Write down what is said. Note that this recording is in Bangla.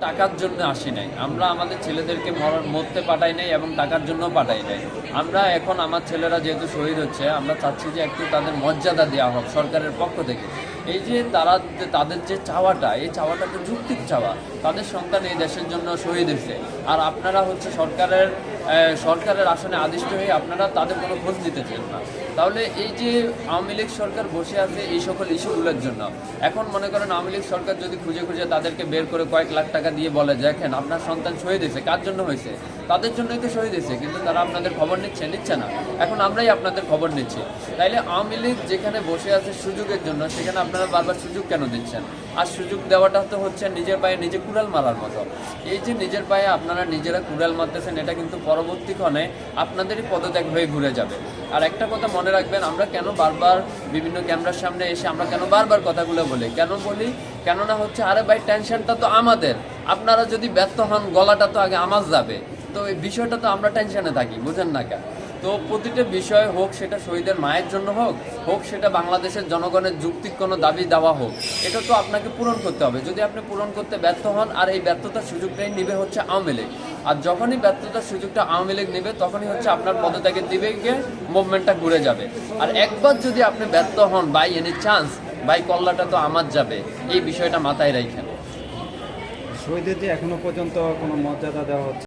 টাকার জন্য আসি নাই। আমরা আমাদের ছেলেদেরকে মর- মরতে পাঠাই নাই এবং টাকার জন্য পাঠাই নাই। আমরা এখন আমার ছেলেরা যেহেতু শহীদ হচ্ছে, আমরা চাচ্ছি যে একটু তাদের মর্যাদা দেওয়া হোক সরকারের পক্ষ থেকে। এই যে তারা তাদের যে চাওয়াটা, এই চাওয়াটা তো যুক্তির চাওয়া। তাদের সন্তান এই দেশের জন্য শহীদ হয়েছে। আর আপনারা হচ্ছে সরকারের সরকারের আসনে আদিষ্ট হয়ে আপনারা তাদের কোনো খোঁজ চান না। তাহলে এই যে আওয়ামী লীগ সরকার বসে আছে এই সকল ইস্যুগুলোর জন্য, এখন মনে করেন আওয়ামী লীগ সরকার যদি খুঁজে খুঁজে তাদেরকে বের করে কয়েক লাখ টাকা দিয়ে বলে দেখেন, আপনার সন্তান শহীদ হয়েছে। কার জন্য হয়েছে? তাদের জন্যই তো শহীদ হয়েছে, কিন্তু তারা আপনাদের খবর নিচ্ছে নিচ্ছে না। এখন আমরাই আপনাদের খবর নিচ্ছি। তাইলে আওয়ামী লীগ যেখানে বসে আছে সুযোগের জন্য, সেখানে আপনারা বারবার সুযোগ কেন দিচ্ছেন? আর সুযোগ দেওয়াটা তো হচ্ছে নিজের পায়ে নিজে কুড়াল মারার মতো। এই যে নিজের পায়ে আপনারা নিজেরা কুড়াল মারতেছেন, এটা কিন্তু পরবর্তীক্ষণে আপনাদেরই পদত্যাগ হয়ে ঘুরে যাবে। আর একটা কথা মনে রাখবেন, আমরা কেন বারবার বিভিন্ন ক্যামেরার সামনে এসে আমরা কেন বারবার কথাগুলো বলি? কেন বলি? কেননা হচ্ছে, আরে ভাই, টেনশনটা তো আমাদের। আপনারা যদি ব্যর্থ হন, গলাটা তো আগে আমার যাবে। তো এই বিষয়টা তো আমরা টেনশনে থাকি, বুঝেন না কেন? তো প্রতিটা বিষয় হোক সেটা শহীদের মায়ের জন্য হোক হোক সেটা বাংলাদেশের জনগণের যুক্তিক কোনো দাবি দেওয়া হোক, এটা তো আপনাকে পূরণ করতে হবে। যদি আপনি পূরণ করতে ব্যর্থ হন, আর এই ব্যর্থতার সুযোগটাই নিবে হচ্ছে আওয়ামী লীগ। আর যখনই ব্যর্থতার সুযোগটা আওয়ামী লীগ নেবে, তখনই হচ্ছে আপনার পদত্যাগের দিবে গিয়ে মুভমেন্টটা ঘুরে যাবে। আর একবার যদি আপনি ব্যর্থ হন বাই এনি চান্স বাই কল্লাটা তো আমার যাবে। এই বিষয়টা মাথায় রাখেন শহীদের যে এখনও পর্যন্ত কোনো মর্যাদা দেওয়া হচ্ছে